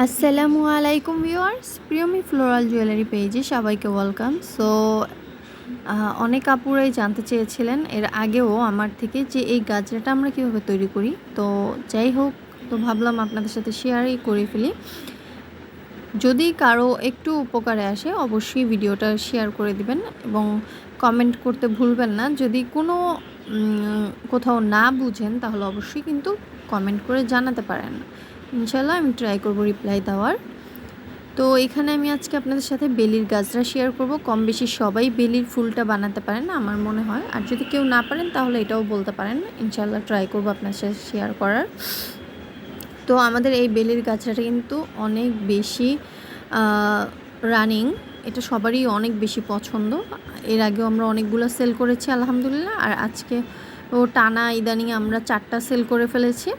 আসসালামু আলাইকুম viewers, প্রিয়মি floral jewellery পেজে সবাইকে ওয়েলকাম। সো অনেক আপুরাই জানতে চেয়েছিলেন এর আগেও আমার থেকে যে এই গাজরাটা আমরা কীভাবে তৈরি করি। তো যাই হোক, তো ভাবলাম আপনাদের সাথে শেয়ারই করে ফেলি। যদি কারও একটু উপকারে আসে, অবশ্যই ভিডিওটা শেয়ার করে দিবেন এবং কমেন্ট করতে ভুলবেন না। যদি কোনো কোথাও না বুঝেন, তাহলে অবশ্যই কিন্তু কমেন্ট করে জানাতে পারেন। ইনশাল্লাহ আমি ট্রাই করব রিপ্লাই দেওয়ার। তো এখানে আমি আজকে আপনাদের সাথে বেলির গাছটা শেয়ার করব। কম বেশি সবাই বেলির ফুলটা বানাতে পারেন আমার মনে হয়। আর যদি কেউ না পারেন তাহলে এটাও বলতে পারেন। ইনশাল্লাহ ট্রাই করব আপনার সাথে শেয়ার করার। তো আমাদের এই বেলির গাছটা কিন্তু অনেক বেশি রানিং এটা সবারই অনেক বেশি পছন্দ। এর আগেও আমরা অনেকগুলো সেল করেছি, আলহামদুলিল্লাহ। আর আজকে ও টানা ইদানিং আমরা চারটা সেল করে ফেলেছি।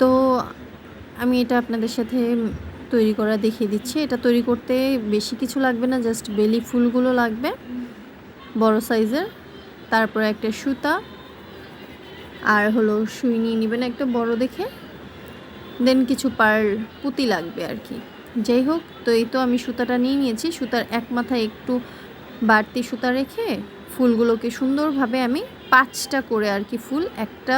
তো আমি এটা আপনাদের সাথে তৈরি করা দেখিয়ে দিচ্ছি। এটা তৈরি করতে বেশি কিছু লাগবে না, জাস্ট বেলি ফুলগুলো লাগবে, বড় সাইজের। তারপরে একটা সুতা, আর হলো সুই নিয়ে নেবেন একটা বড় দেখে। দেন কিছু পার পুঁতি লাগবে আর কি। যাই হোক, তো এই তো আমি সুতাটা নিয়ে নিয়েছি। সুতার এক মাথায় একটু বাড়তি সুতা রেখে ফুলগুলোকে সুন্দরভাবে আমি পাঁচটা করে আর কি ফুল, একটা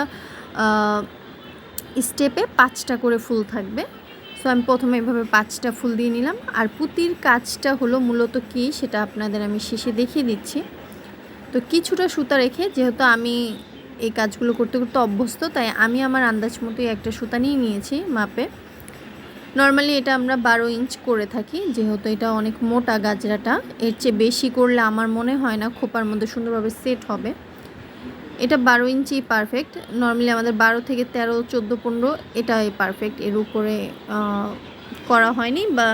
স্টেপে পাঁচটা করে ফুল থাকবে। সো আমি প্রথমে এভাবে পাঁচটা ফুল দিয়ে নিলাম। আর পুঁতির কাজটা হলো মূলত কি সেটা আপনাদের আমি শেষে দেখিয়ে দিচ্ছি। তো কিছুটা সুতা রেখে, যেহেতু আমি এই কাজগুলো করতে করতে অভ্যস্ত, তাই আমি আমার আন্দাজ মতোই একটা সুতা নিয়ে নিয়েছি মাপে। নর্মালি এটা আমরা বারো ইঞ্চ করে থাকি, যেহেতু এটা অনেক মোটা গাজরাটা। এর চেয়ে বেশি করলে আমার মনে হয় না খোপার মধ্যে সুন্দরভাবে সেট হবে। এটা বারো ইঞ্চি পারফেক্ট নর্মালি আমাদের বারো থেকে তেরো, চোদ্দ, পনেরো, এটাই পারফেক্ট এর উপরে করা হয়নি বা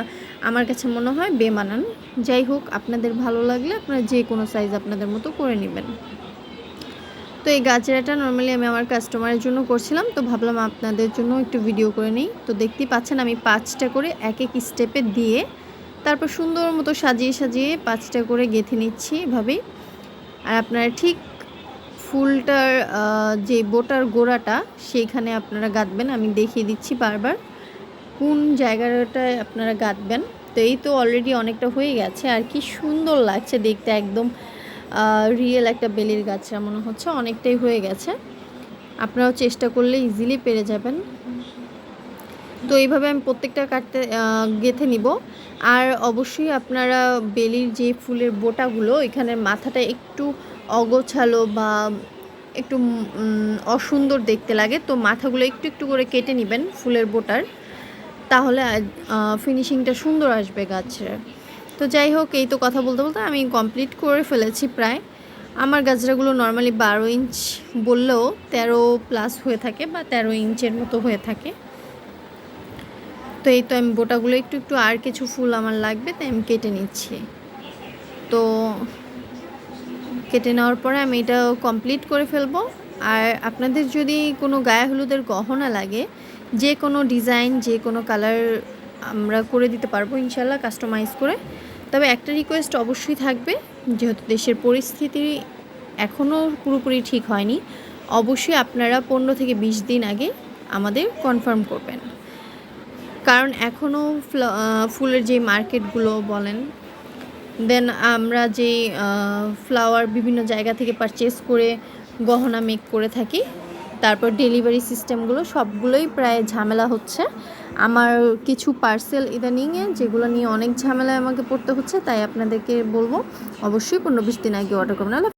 আমার কাছে মনে হয় বেমানান। যাই হোক, আপনাদের ভালো লাগলে আপনারা যে কোনো সাইজ আপনাদের মতো করে নেবেন। তো এই গাজরাটা নর্মালি আমি আমার কাস্টমারের জন্য করছিলাম। তো ভাবলাম আপনাদের জন্য একটু ভিডিও করে নিই। তো দেখতেই পাচ্ছেন আমি পাঁচটা করে এক এক স্টেপে দিয়ে তারপর সুন্দর মতো সাজিয়ে সাজিয়ে পাঁচটা করে গেঁথে নিচ্ছি এভাবেই। আর আপনারা ঠিক ফুলটার যে বোটার গোড়াটা, সেইখানে আপনারা গাঁথবেন আমি দেখিয়ে দিচ্ছি বারবার কোন জায়গাটায় আপনারা গাঁথবেন তো এই তো অলরেডি অনেকটা হয়ে গেছে। আর কি সুন্দর লাগছে দেখতে, একদম রিয়েল একটা বেলির গাছটা মনে হচ্ছে। অনেকটাই হয়ে গেছে। আপনারাও চেষ্টা করলে ইজিলি পেরে যাবেন। তো এইভাবে আমি প্রত্যেকটা কাটতে গেঁথে নিব। আর অবশ্যই আপনারা বেলির যে ফুলের বোটাগুলো, এখানের মাথাটা একটু অগোছালো বা একটু অসুন্দর দেখতে লাগে, তো মাথাগুলো একটু একটু করে কেটে নেবেন ফুলের বোটার। তাহলে ফিনিশিংটা সুন্দর আসবে গাছের। তো যাই হোক, এই তো কথা বলতে বলতে আমি কমপ্লিট করে ফেলেছি প্রায়। আমার গাছরাগুলো নর্মালি বারো ইঞ্চ বললেও তেরো প্লাস হয়ে থাকে বা তেরো ইঞ্চের মতো হয়ে থাকে। তো এই তো আমি বোটাগুলো একটু একটু আর কিছু ফুল আমার লাগবে, তাই আমি কেটে নিচ্ছি। তো কেটে নেওয়ার পরে আমি এটা কমপ্লিট করে ফেলব। আর আপনাদের যদি কোনো গায়ে হলুদের গহনা লাগে, যে কোনো ডিজাইন যে কোনো কালার আমরা করে দিতে পারব ইনশাল্লাহ কাস্টমাইজ করে। তবে একটা রিকোয়েস্ট অবশ্যই থাকবে, যেহেতু দেশের পরিস্থিতি এখনও পুরোপুরি ঠিক হয়নি, অবশ্যই আপনারা পনেরো থেকে বিশ দিন আগে আমাদের কনফার্ম করবেন। কারণ এখনও ফুলের যে মার্কেটগুলো বলেন দেন আমরা যে ফ্লাওয়ার বিভিন্ন জায়গা থেকে পারচেস করে গহনা মেক করে থাকি, তারপর ডেলিভারি সিস্টেমগুলো সবগুলোই প্রায় ঝামেলা হচ্ছে। আমার কিছু পার্সেল ইদানিংয়ে যেগুলো নিয়ে অনেক ঝামেলায় আমাকে পড়তে হচ্ছে, তাই আপনাদেরকে বলব, অবশ্যই পনেরো বিশ দিন আগে অর্ডার করবেন।